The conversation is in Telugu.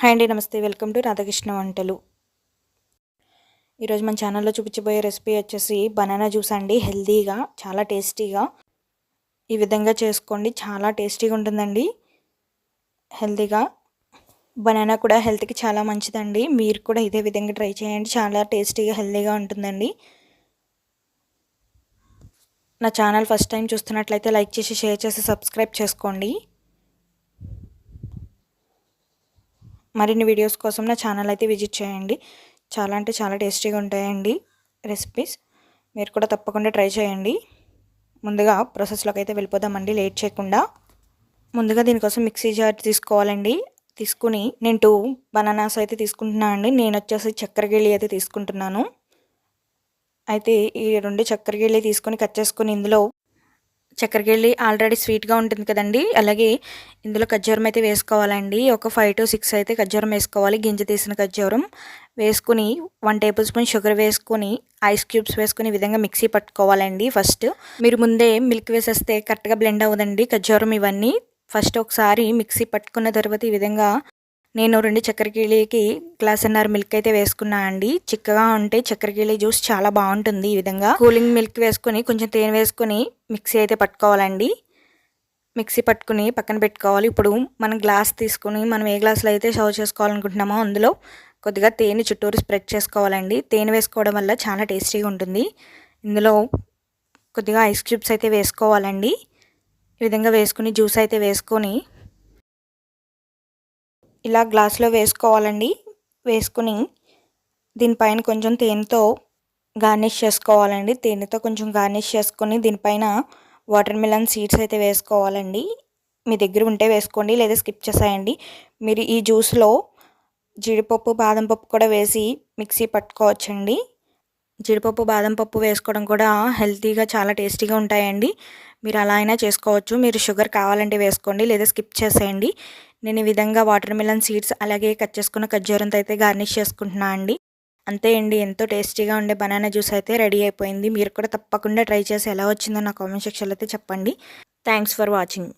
హాయ్ అండి నమస్తే. వెల్కమ్ టు రాధాకృష్ణ వంటలు. ఈరోజు మన ఛానల్లో చూపించబోయే రెసిపీ వచ్చేసి బనానా జ్యూస్ అండి. హెల్తీగా చాలా టేస్టీగా. ఈ విధంగా చేసుకోండి. చాలా టేస్టీగా ఉంటుందండి. హెల్తీగా బనానా కూడా హెల్త్కి చాలా మంచిదండి. మీరు కూడా ఇదే విధంగా ట్రై చేయండి. చాలా టేస్టీగా హెల్తీగా ఉంటుందండి. నా ఛానల్ ఫస్ట్ టైం చూస్తున్నట్లయితే లైక్ చేసి షేర్ చేసి సబ్స్క్రైబ్ చేసుకోండి. మరిన్ని వీడియోస్ కోసం నా ఛానల్ అయితే విజిట్ చేయండి. చాలా అంటే చాలా టేస్టీగా ఉంటాయండి రెసిపీస్ మీరు కూడా తప్పకుండా ట్రై చేయండి. ముందుగా ప్రాసెస్లోకి అయితే వెళ్ళిపోదామండి లేట్ చేయకుండా. ముందుగా దీనికోసం మిక్సీ జార్ తీసుకోవాలండి. తీసుకుని నేను టూ బనానాస్ అయితే తీసుకుంటున్నాను అండి. నేను వచ్చేసి చక్కెర గిళ్ళి అయితే తీసుకుంటున్నాను. అయితే ఈ రెండు చక్కెర గిళ్ళి తీసుకొని కట్ చేసుకొని ఇందులో చక్కెరకెళ్ళి ఆల్రెడీ స్వీట్గా ఉంటుంది కదండి. అలాగే ఇందులో ఖర్జూరం అయితే వేసుకోవాలండి. ఒక ఫైవ్ టు సిక్స్ అయితే ఖర్జూరం వేసుకోవాలి. గింజ తీసిన ఖర్జూరం వేసుకుని వన్ టేబుల్ స్పూన్ షుగర్ వేసుకుని ఐస్ క్యూబ్స్ వేసుకుని విధంగా మిక్సీ పట్టుకోవాలండి ఫస్ట్. మీరు ముందే మిల్క్ వేసేస్తే కరెక్ట్గా బ్లెండ్ అవ్వదండి ఖర్జూరం ఇవన్నీ. ఫస్ట్ ఒకసారి మిక్సీ పట్టుకున్న తర్వాత ఈ విధంగా నేను రెండు చక్కెరకేళికి గ్లాస్ అన్నర మిల్క్ అయితే వేసుకున్నా అండి. చిక్కగా ఉంటే చక్కెరకేళి జ్యూస్ చాలా బాగుంటుంది ఈ విధంగా. కూలింగ్ మిల్క్ వేసుకొని కొంచెం తేనె వేసుకొని మిక్సీ అయితే పట్టుకోవాలండి. మిక్సీ పట్టుకుని పక్కన పెట్టుకోవాలి. ఇప్పుడు మనం గ్లాస్ తీసుకుని మనం ఏ గ్లాసులో అయితే సర్వ్ చేసుకోవాలనుకుంటున్నామో అందులో కొద్దిగా తేనె చుట్టూరు స్ప్రెడ్ చేసుకోవాలండి. తేనె వేసుకోవడం వల్ల చాలా టేస్టీగా ఉంటుంది. ఇందులో కొద్దిగా ఐస్ క్యూబ్స్ అయితే వేసుకోవాలండి. ఈ విధంగా వేసుకుని జ్యూస్ అయితే వేసుకొని ఇలా గ్లాస్లో వేసుకోవాలండి. వేసుకుని దీనిపైన కొంచెం తేనెతో గార్నిష్ చేసుకోవాలండి. తేనెతో కొంచెం గార్నిష్ చేసుకొని దీనిపైన వాటర్ మిలన్ సీడ్స్ అయితే వేసుకోవాలండి. మీ దగ్గర ఉంటే వేసుకోండి లేదా స్కిప్ చేసేయండి. మీరు ఈ జ్యూస్లో జీడిపప్పు బాదం పప్పు కూడా వేసి మిక్సీ పట్టుకోవచ్చండి. జీడిపప్పు బాదం పప్పు వేసుకోవడం కూడా హెల్తీగా చాలా టేస్టీగా ఉంటాయండి. మీరు అలా అయినా చేసుకోవచ్చు. మీరు షుగర్ కావాలంటే వేసుకోండి లేదా స్కిప్ చేసేయండి. నేను ఈ విధంగా వాటర్ మిలన్ సీడ్స్ అలాగే కట్ చేసుకున్న ఖర్జూరంతో అయితే గార్నిష్ చేసుకుంటున్నా అండి. అంతే అండి. ఎంతో టేస్టీగా ఉండే బనానా జ్యూస్ అయితే రెడీ అయిపోయింది. మీరు కూడా తప్పకుండా ట్రై చేసి ఎలా వచ్చిందో నా కామెంట్ సెక్షన్లో అయితే చెప్పండి. Thanks for watching.